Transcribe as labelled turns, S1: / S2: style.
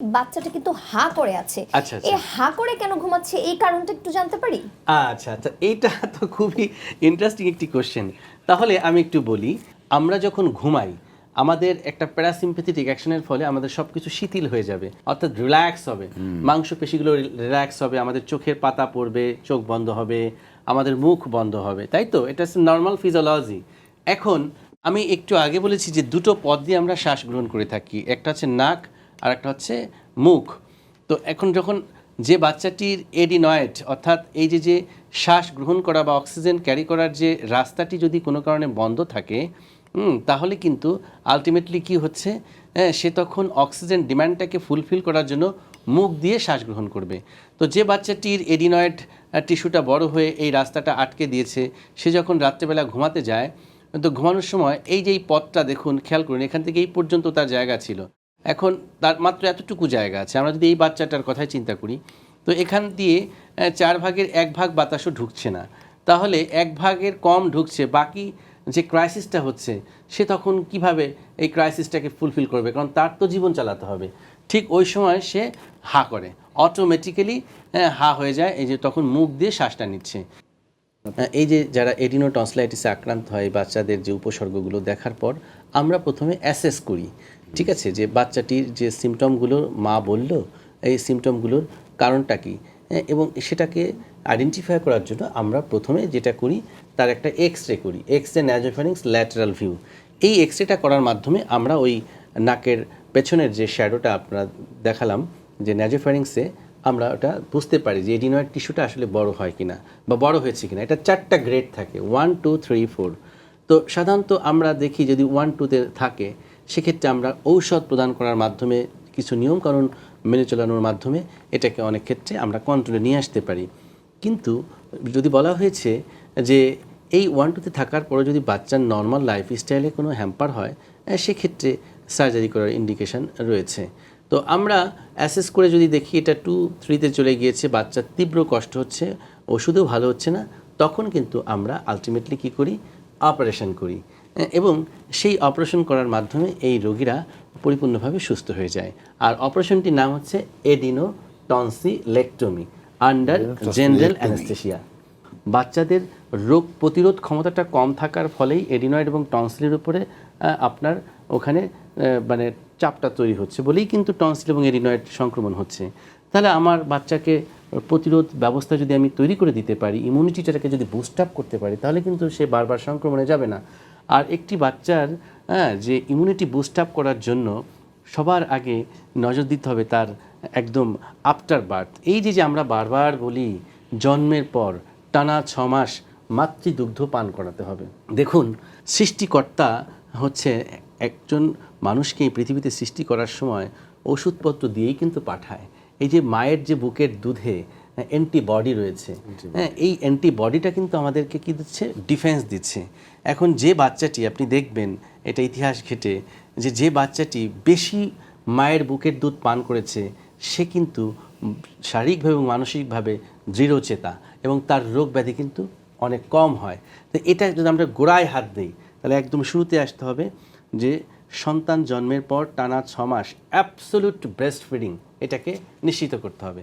S1: বাচ্চাটা কিন্তু হা করে আছে।
S2: আচ্ছা, আচ্ছা।
S1: এই হা করে কেন ঘুমাচ্ছে? এই কারণটা একটু জানতে পারি?
S2: আচ্ছা আচ্ছা। এইটা তো খুবই ইন্টারেস্টিং একটি কোশ্চেন তাহলে আমি একটু বলি আমরা যখন ঘুমাই আমাদের একটা প্যারাসিম্পেথেটিক অ্যাকশনের ফলে আমাদের সব কিছু শিথিল হয়ে যাবে অর্থাৎ রিল্যাক্স হবে। মাংসপেশিগুলো রিল্যাক্স হবে আমাদের চোখের পাতা পড়বে চোখ বন্ধ হবে আমাদের মুখ বন্ধ হবে তাই তো? এটা নর্মাল ফিজিওলজি এখন আমি একটু আগে বলেছি যে দুটো পদ দিয়ে আমরা শ্বাস গ্রহণ করে থাকি। একটা হচ্ছে নাক আর একটা হচ্ছে মুখ। তো এখন যখন যে বাচ্চাটির এডিনয়েড অর্থাৎ এই যে যে শ্বাস গ্রহণ করা বা অক্সিজেন ক্যারি করার যে রাস্তাটি যদি কোনো কারণে বন্ধ থাকে তাহলে কিন্তু আলটিমেটলি কি হচ্ছে? হ্যাঁ, সে তখন অক্সিজেন ডিমান্ডটাকে ফুলফিল করার জন্য মুখ দিয়ে শ্বাস গ্রহণ করবে। তো যে বাচ্চাটির এডিনয়েড টিস্যুটা বড় হয়ে এই রাস্তাটা আটকে দিয়েছে সে যখন রাত্রেবেলা ঘুমাতে যায় তো ঘুমানোর সময় এই যে এই পথটা দেখুন খেয়াল করুন এখান থেকে এই পর্যন্ত তার জায়গা ছিল। এখন তার মাত্র এতটুকু জায়গা আছে। আমরা যদি এই বাচ্চাটার কথাই চিন্তা করি, তো এখান দিয়ে চার ভাগের এক ভাগ বাতাসও ঢুকছে না। তাহলে এক ভাগের কম ঢুকছে, বাকি যে ক্রাইসিসটা হচ্ছে, সে তখন কীভাবে এই ক্রাইসিসটাকে ফুলফিল করবে? কারণ তার তো জীবন চালাতে হবে। ঠিক ওই সময় সে হা করে। অটোমেটিক্যালি হা হয়ে যায়, এই যে তখন মুখ দিয়ে শ্বাসটা নিচ্ছে। এই যে যারা এডিনো টনসিলাইটিসে আক্রান্ত হয়, বাচ্চাদের যে উপসর্গগুলো দেখার পর, আমরা প্রথমে অ্যাসেস করি। ঠিক আছে? যে বাচ্চাটির যে সিমটমগুলো মা বলল এই সিমটমগুলোর কারণটা কি? হ্যাঁ, এবং সেটাকে আইডেন্টিফাই করার জন্য আমরা প্রথমে যেটা করি তার একটা এক্স রে করি। X ray nasopharynx lateral view এই এক্স রেটা করার মাধ্যমে আমরা ওই নাকের পেছনের যে শ্যাডোটা আপনারা দেখালাম যে ন্যাজোফারিংসে আমরা ওটা বুঝতে পারি যে এডিনয়েড টিস্যুটা আসলে বড় হয় কিনা বা বড় হয়েছে কিনা। এটা চারটা গ্রেড থাকে ওয়ান টু থ্রি ফোর তো সাধারণত আমরা দেখি যদি ওয়ান টুতে থাকে সেক্ষেত্রে আমরা ঔষধ প্রদান করার মাধ্যমে কিছু নিয়মকানুন মেনে চলানোর মাধ্যমে এটাকে অনেক ক্ষেত্রে আমরা কন্ট্রোলে নিয়ে আসতে পারি। কিন্তু যদি বলা হয়েছে যে এই ওয়ান টুতে থাকার পরে যদি বাচ্চার নর্মাল লাইফ স্টাইলে কোনো হ্যাম্পার হয় সেক্ষেত্রে সার্জারি করার ইন্ডিকেশন রয়েছে। তো আমরা অ্যাসেস করে যদি দেখি এটা টু থ্রিতে চলে গিয়েছে, বাচ্চার তীব্র কষ্ট হচ্ছে, ওষুধও ভালো হচ্ছে না, তখন কিন্তু আমরা আলটিমেটলি কী করি? অপারেশন করি। এবং সেই অপারেশন করার মাধ্যমে এই রোগীরা পরিপূর্ণভাবে সুস্থ হয়ে যায়। আর অপারেশনটির নাম হচ্ছে adeno tonsillectomy under general anaesthesia বাচ্চাদের রোগ প্রতিরোধ ক্ষমতাটা কম থাকার ফলেই এডিনয়েড এবং টনসিলের উপরে আপনার ওখানে মানে চাপটা তৈরি হচ্ছে বলেই কিন্তু টনসিল এবং এডিনয়েড সংক্রমণ হচ্ছে। তাহলে আমার বাচ্চাকে প্রতিরোধ ব্যবস্থা যদি আমি তৈরি করে দিতে পারি ইমিউনিটিটাকে যদি বুস্ট আপ করতে পারি তাহলে কিন্তু সে বারবার সংক্রমণে যাবে না। আর একটি বাচ্চার হ্যাঁ যে ইমিউনিটি বুস্ট আপ করার জন্য সবার আগে নজর দিতে হবে তার একদম আফটার বার্থ এই যে যে আমরা বারবার বলি জন্মের পর টানা ছ মাস মাতৃদুগ্ধ পান করাতে হবে। দেখুন, সৃষ্টিকর্তা হচ্ছে একজন মানুষকে পৃথিবীতে সৃষ্টি করার সময় ওষুধপত্র দিয়েই কিন্তু পাঠায়। এই যে মায়ের যে বুকের দুধে অ্যান্টিবডি রয়েছে। হ্যাঁ এই অ্যান্টিবডিটা কিন্তু আমাদেরকে কি দিচ্ছে? ডিফেন্স দিচ্ছে। এখন যে বাচ্চাটি আপনি দেখবেন এটা ইতিহাস ঘেটে যে যে বাচ্চাটি বেশি মায়ের বুকের দুধ পান করেছে সে কিন্তু শারীরিকভাবে এবং মানসিকভাবে দৃঢ়চেতা এবং তার রোগ ব্যাধি কিন্তু অনেক কম হয়। তো এটা যদি আমরা গোড়ায় হাত দিই তাহলে একদম শুরুতে আসতে হবে যে সন্তান জন্মের পর টানা ছ মাস অ্যাবসোলুট ব্রেস্ট ফিডিং এটাকে নিশ্চিত করতে হবে।